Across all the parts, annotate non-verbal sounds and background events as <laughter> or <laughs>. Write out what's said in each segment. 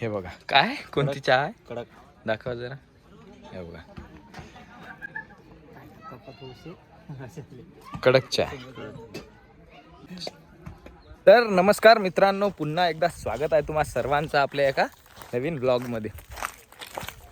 हे बघा. काय? कोणती चहा आहे? कडक. दाखवा जरा. हे बघा. कडक चहा. तर नमस्कार मित्रांनो पुन्हा एकदा स्वागत आहे तुम्हा सर्वांचं आपल्या एका नवीन ब्लॉगमध्ये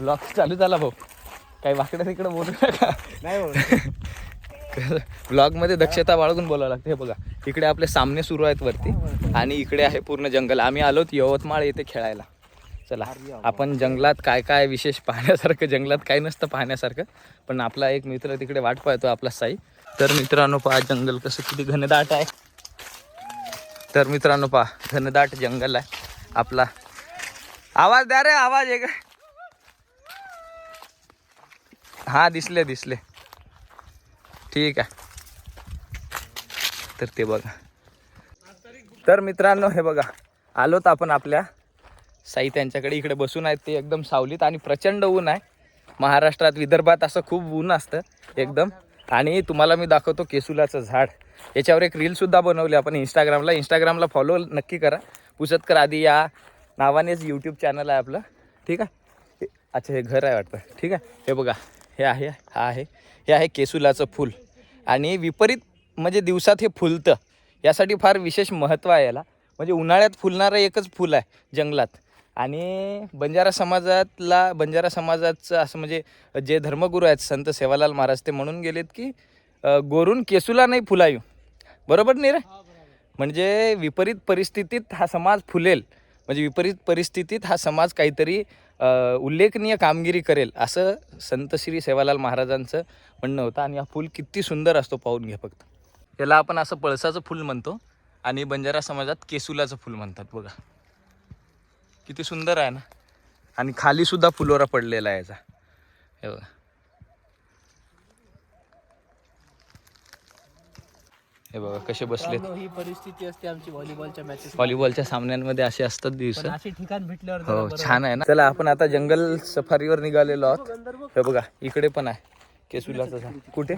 ब्लॉग चालू झाला भाऊ. काही वाकडं तिकडं बोलू नका. नाही ब्लॉगमध्ये दक्षता बाळगून बोलावं लागतं. हे बघा इकडे आपले सामने सुरू आहेत वरती आणि इकडे आहे पूर्ण जंगल. आम्ही आलोत यवतमाळ येथे खेळायला. चला आपण जंगलात काय काय विशेष पाहण्यासारखं जंगलात काही नसतं पाहण्यासारखं पण आपला एक मित्र तिकडे वाट पाहतो आपला साई. तर मित्रांनो पहा जंगल कसं किती घनदाट आहे. तर मित्रांनो पहा घनदाट जंगल आहे आपला. आवाज द्या रे आवाज एक. हा दिसले दिसले. ठीक आहे. तर ते बघा. तर मित्रांनो हे बघा आलोत आपण आपल्या साई त्यांच्याकडे इकडे बसून आहेत ते एकदम सावलीत आणि प्रचंड ऊन आहे. महाराष्ट्रात विदर्भात असं खूप ऊन असतं एकदम. आणि तुम्हाला मी दाखवतो केसुलाचं झाड. याच्यावर एक रीलसुद्धा बनवली आपण इंस्टाग्रामला इंस्टाग्रामला फॉलो नक्की करा. पुसतकर आधी या नावानेच यूट्यूब चॅनल आहे आपलं. ठीक आहे? अच्छा हे घर आहे वाटतं. ठीक आहे? हे बघा. हे आहे हा आहे. हे आहे केसुलाचं फूल. आणि विपरीत म्हणजे दिवसात हे फुलतं. यासाठी फार विशेष महत्त्व आहे याला. म्हणजे उन्हाळ्यात फुलणारं एकच फूल आहे जंगलात. आणि बंजारा समाजातला बंजारा समाजाचं असं म्हणजे जे धर्मगुरू आहेत संत सेवालाल महाराज ते म्हणून गेलेत की गोरून केसूला नाही फुलायू. बरोबर नाही रे म्हणजे विपरीत परिस्थितीत हा समाज फुलेल. म्हणजे विपरीत परिस्थितीत हा समाज काहीतरी उल्लेखनीय कामगिरी करेल असं संत श्री सेवालाल महाराजांचं म्हणणं होतं. आणि हा फूल किती सुंदर असतो पाहून घ्या फक्त. याला आपण असं पळसाचं फूल म्हणतो आणि बंजारा समाजात केसुलाचं फूल म्हणतात बघा. किती सुंदर आहे ना. आणि खाली सुद्धा फुलोरा पडलेला आहे याचा. हे बघा. हे बघा कसे बसलेत. ही परिस्थिती असते आमची व्हॉलीबॉलच्या मॅचेस व्हॉलीबॉलच्या सामन्यांमध्ये असे असतात दिवस असे ठिकाण भेटल्यावर हो छान आहे ना. चला आपण आता जंगल सफारीवर निघालेलो आहोत. हे बघा इकडे पण आहे. केसुलाचं झाड. कुठे?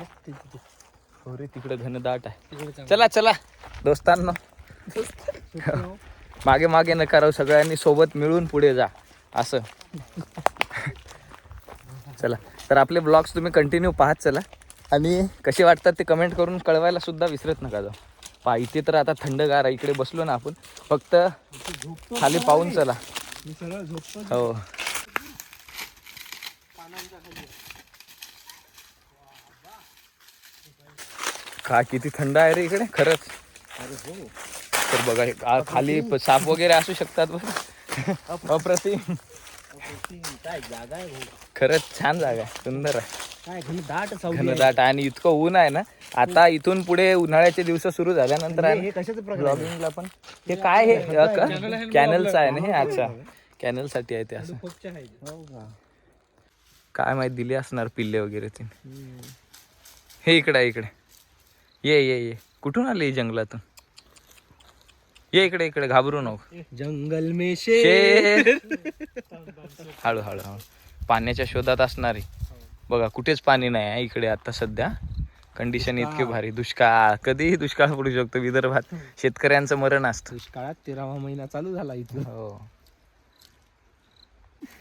हो रे तिकडे घनदाट आहे. चला चला. दोस्तांनो. मागे मागे नका राहू सगळ्यांनी सोबत मिळून पुढे जा. असं. चला. तर आपले ब्लॉग्स तुम्ही कंटिन्यू पाहत चला. आणि कसे वाटतात ते कमेंट करून कळवायला सुद्धा विसरत नका जाऊ. पहा इथे तर आता थंडगार आहे इकडे बसलो ना आपण. फक्त खाली पाहून चला. हो. का किती थंड आहे रे इकडे? खरंच. तर बघा हे आ- खाली प- साप वगैरे असू शकतात बघ अप्रतिम. काय जागा आहे भाऊ. खरंच छान जागा आहे सुंदर आहे. काय दाट सावली आहे. घनदाट आणि इतकं ऊन आहे ना आता इथून पुढे उन्हाळ्याचे दिवस सुरू झाल्यानंतर आहे हे ना कशाचं प्रकार आहे? ब्लॉगिंगला पण. हे काय हे? कॅनलचं आहे ना हे? अच्छा. कॅनलसाठी आहे ते असं. हो का? काय माहीत दिले असणार पिल्ले वगैरे ते हे इकडे आहे इकडे. ये ये ये. कुठून आले ही जंगलातून? ये इकडे इकडे घाबरू नको. जंगल में शेर. <laughs> हळू हळू हळू. पाण्याच्या शोधात असणारी. बघा कुठेच पाणी नाही आहे इकडे आता सध्या. कंडिशन इतकी भारी. दुष्काळ. कधीही दुष्काळ पडू शकतो विदर्भात. शेतकऱ्यांचं मरण असतं. दुष्काळात तेरावा महिना चालू झाला इथं. हो.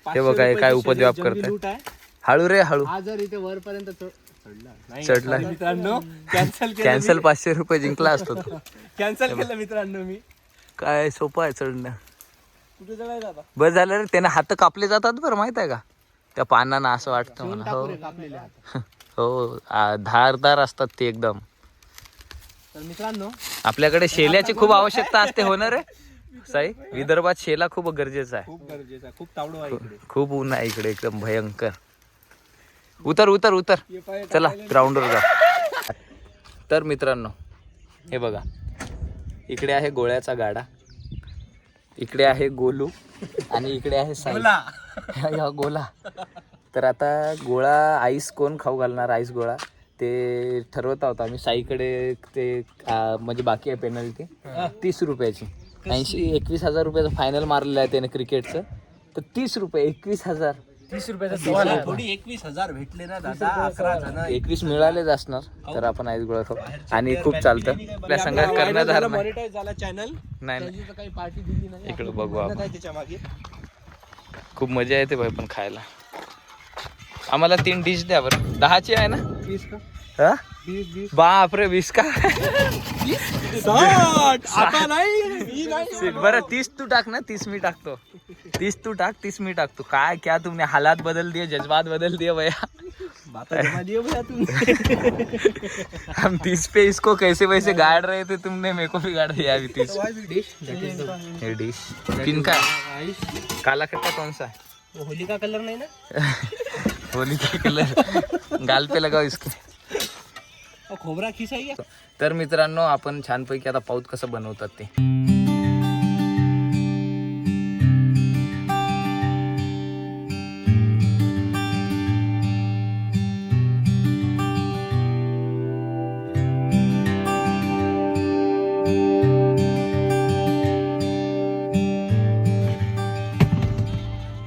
हे बघा हे काय उपद्व्याप आहे. हळू रे हळू. जर इथे वरपर्यंत चढ- चढला. मित्रांनो <laughs> कॅन्सल कॅन्सल पाचशे रुपये जिंकला असतो तो. <laughs> कॅन्सल केलं मित्रांनो मी. काय सोपं आहे चढणं. बस झालं रे त्याने हात कापले जातात बरं माहीत आहे का? त्या पानांना असं वाटतं ठेवून मला. हो. <laughs> हो धारदार असतात ते एकदम. तर मित्रांनो आपल्याकडे शेल्याची खूप <laughs> आवश्यकता असते हो ना रे? साई विदर्भात शेला खूप गरजेचा आहे. खूप गरजेचं आहे खूप तावडो आहे इकडे. खूप ऊन आहे इकडे एकदम भयंकर. उतर उतर उतर. हे चला ग्राउंडवर जा. तर मित्रांनो हे बघा. इकडे आहे गोळ्याचा गाडा. इकडे आहे गोलू आणि इकडे आहे साई. या गोला. तर आता गोळा आईस कोण खाऊ घालणार? आईस गोळा. ते ठरवत आहोत आम्ही. साईकडे ते म्हणजे बाकी आहे पेनल्टी तीस रुपयाची. ऐंशी एकवीस हजार रुपयाचं फायनल मारलेलं आहे त्याने क्रिकेटचं तर तीस रुपये एकवीस हजार. तीस रुपयाचा थोडी एकवीस हजार भेटले ना दादा अकरा जण एकवीस मिळालेच असणार तर आपण आईस गोळा खाऊ. आणि खूप चालतं. आपल्या संघात करण्यात आलं नाही. मॉनिटाईज झाला चॅनल नाही नाही. काही पार्टी दिली नाही. इकडे बघू आपण. काय त्याच्यामागे? खूप मजा येते भाई पण खायला. आम्हाला तीन डिश द्या बरं. दहाची आहे ना? वीस का? हा? वीस बापरे वीस का? साठ। आता नाही मी नाही बरं तीस तू टाक ना तीस मी टाकतो. तीस तू टाक तीस मी टाकतो. काय क्या तुमने हालात बदल दिए जज्बात बदल दिए भैया? बात जमा दिए भैया तुम हम तीस पे इसको कैसे वैसे गाड़ रहे थे तुमने मेरे को भी गाड़ दिया अभी तीस। इज़ ये डिश किनका है? काला खट्टा कौन सा है? होली का कलर नहीं ना? <laughs> होली का कलर। गाल पे लगाओ इसके। खोबरा खिसाई तर मित्रांनो आपण छानपैकी आता पाऊत कसं बनवतात ते.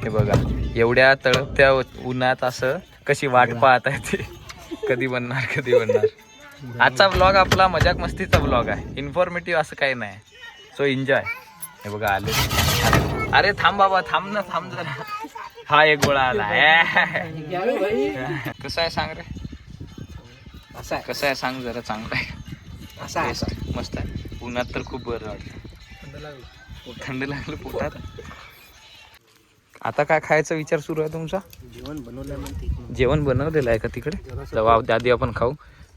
हे बघा एवढ्या तळपत्या उन्हात असं कशी वाट पाहत आहे ते. कधी बनणार कधी बनणार? आजचा ब्लॉग आपला मजाक मस्तीचा ब्लॉग आहे. इन्फॉर्मेटिव्ह असं काही नाही. सो एन्जॉय हे बघा आले. अरे थांब बाबा थांब ना थांब जरा. हा एक गोळा आला. कसं आहे सांग रे? असा कसं आहे सांग जरा चांगलं आहे असा आहे. मस्त आहे उन्हात तर खूप बरं वाटतं. थंड लागलं पोटात. आता काय खायचा विचार सुरू आहे तुमचा? जेवण बनवलं जेवण बनवलेलं आहे का तिकडे? जवा आधी आपण खाऊ.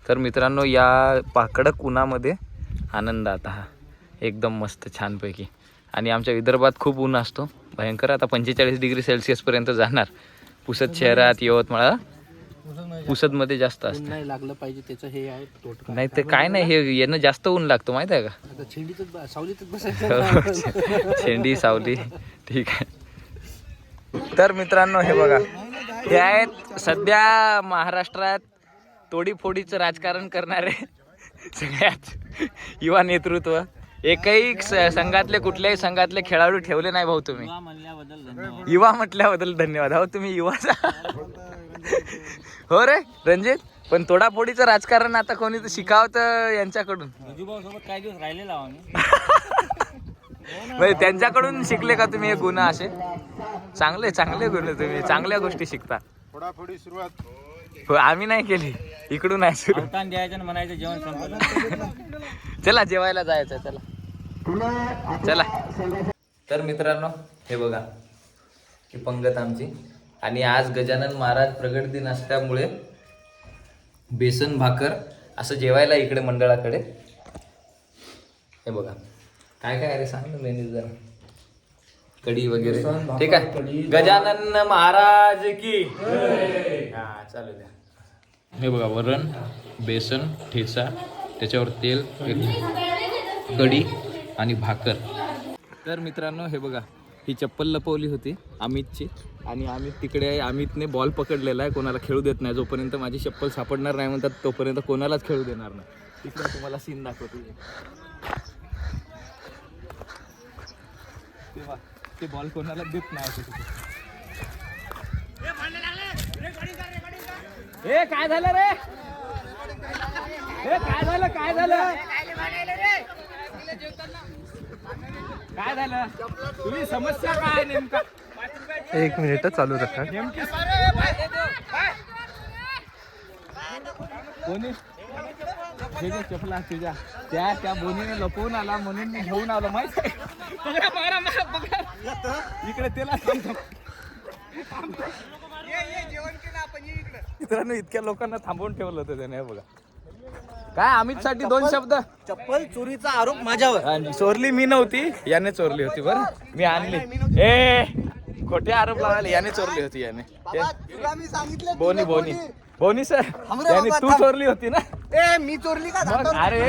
तर मित्रांनो या पाकडक उन्हामध्ये आनंद आता हा एकदम मस्त छानपैकी. आणि आमच्या विदर्भात खूप ऊन असतो. भयंकर आता पंचेचाळीस डिग्री सेल्सिअसपर्यंत जाणार. पुसद शहरात यवतमाळ पुसदमध्ये जास्त असतं. नाही लागलं पाहिजे त्याचं हे आहे नाही तर काय नाही हे येणं जास्त ऊन लागतं माहिती आहे का? छेंडीतच सावलीतच बसायचं. शेंडी सावली ठीक आहे. तर मित्रांनो हे बघा. हे आहेत सध्या महाराष्ट्रात तोडीफोडीचं राजकारण करणारे सगळ्यात युवा नेतृत्व. एकही संघातले कुठल्याही संघातले खेळाडू ठेवले नाही भाऊ तुम्ही. युवा म्हटल्याबद्दल धन्यवाद. हो तुम्ही युवाचा हो रे रणजित पण तोडाफोडीचं राजकारण आता कोणी तर शिकावं तर यांच्याकडून. सोबत काही दिवस राहिलेला आम्ही. <laughs> म्हणजे त्यांच्याकडून शिकले का तुम्ही हे गुन्हा असे? चांगले चांगले गुन्हे तुम्ही चांगल्या गोष्टी शिकता. थोडाफोडी सुरुवात. हो, आम्ही नाही केली. इकडून आहे सुरू. अवतान द्यायचं म्हणायचं जेवण संपलं. चला जेवायला जायचं चला. चला. तर मित्रांनो हे बघा ही पंगत आमची. आणि आज गजानन महाराज प्रगट दिन असल्यामुळे बेसन भाकर असं जेवायला इकडे मंडळाकडे. हे बघा काय काय अरे सांग ना मेन्यू जरा. कढी वगैरे. ठीक आहे. गजानन महाराज की. हा चालू द्या. हे बघा वरण बेसन ठेचा त्याच्यावर तेल कढी आणि भाकर. तर मित्रांनो हे बघा ही चप्पल लपवली होती अमितची आणि अमित तिकडे आहे अमितने बॉल पकडलेला आहे. कोणाला खेळू देत नाही. जोपर्यंत माझी चप्पल सापडणार नाही म्हणतात तोपर्यंत कोणालाच खेळू देणार नाही. तिकडे तुम्हाला सीन दाखवतो. तेव्हा ते बॉल कोणाला देत नाही ए काय झालं रे? ए काय झालं काय झालं? काय झालं? तुम्ही समस्या काय नेमका? एक मिनिट चालू रखा. नेमकी कोणी? हे जे चपला तुझ्या त्या त्या बोनीने लपवून आला म्हणून मी घेऊन आलो माहीत आहे? इकडे त्याला मित्रांनो इतक्या लोकांना थांबवून ठेवलं होतं त्याने हे बघा. काय अमित साठी दोन शब्द? चप्पल चोरीचा आरोप माझ्यावर. चोरली मी नव्हती याने चोरली होती बरं. मी आणली. ए खोटे आरोप लावायला याने चोरली होती याने? बोनी बोनी. बोनी? सर याने तू चोरली होती ना? ए मी चोरली का? अरे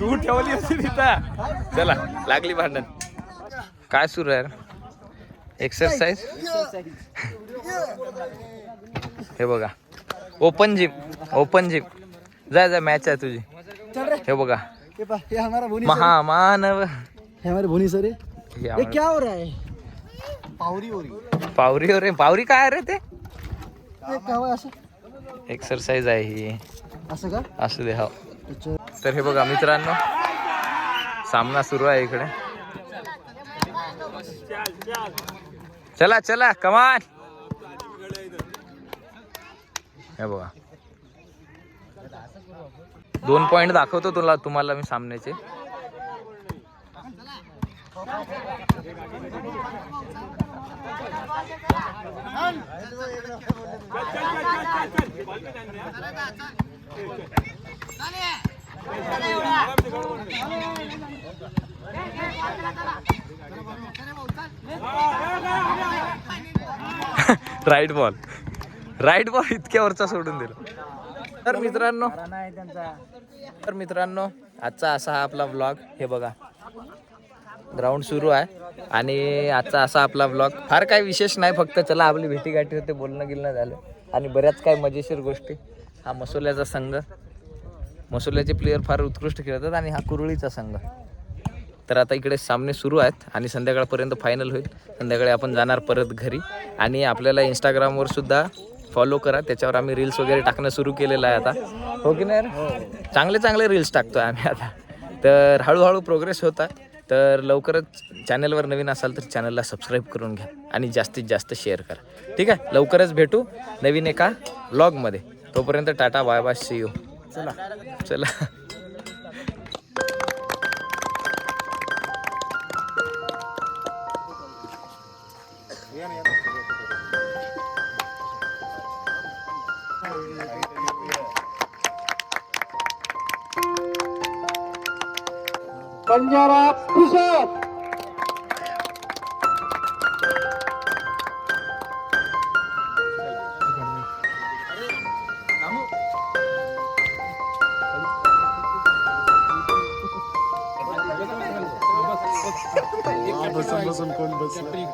तू ठेवली होती तिथं. चला लागली भांडण. काय सुरू आहे एक्सरसाइज हे बघा. Open gym open gym. जा जा मॅच आहे तुझी. हे बघा. ये पा, ये हमारा भोनी महामानव. ये हमारे भोनी सर है हे ये आम्हाला- क्या हो रहा है? पावरी हो रही पावरी रे पावरी काय रे ते? ये क्या हुआ असं? एक्सरसाइज आहे ही. असं का? असू दे हो. अच्छा. तर हे बघा मित्रांनो सामना सुरू आहे इकडे. चला चला कमान हे बघा. दोन पॉइंट दाखवतो तुला तुम्हाला मी सामन्याचे. <laughs> राईट बॉल राईट बॉल इतक्यावरचा सोडून दिला. तर मित्रांनो तर मित्रांनो आजचा असा हा आपला ब्लॉग हे बघा. ग्राउंड सुरू आहे. आणि आजचा असा आपला ब्लॉग फार काही विशेष नाही फक्त चला आपली भेटीगाठी होते बोलणं गिलणं झालं. आणि बऱ्याच काही मजेशीर गोष्टी. हा मसोल्याचा संघ. मसोल्याचे प्लेयर फार उत्कृष्ट खेळतात आणि हा कुरळीचा संघ. तर आता इकडे सामने सुरू आहेत आणि संध्याकाळपर्यंत फायनल होईल. संध्याकाळी आपण जाणार परत घरी. आणि आपल्याला इंस्टाग्रामवर सुद्धा फॉलो करा. त्याच्यावर आम्ही रील्स वगैरे टाकणं सुरू केलेलं आहे आता. हो की नाही चांगले चांगले रील्स टाकतोय आम्ही आता. तर हळूहळू प्रोग्रेस होत आहे तर लवकरच चॅनलवर नवीन असाल तर चॅनलला सबस्क्राईब करून घ्या आणि जास्तीत जास्त शेअर करा. ठीक आहे? लवकरच भेटू नवीन एका ब्लॉगमध्ये तोपर्यंत tata bye bye see you चला. चला. बंजारा पुसत बसून बसून कोण बसलं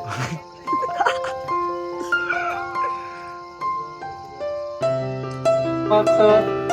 फक्त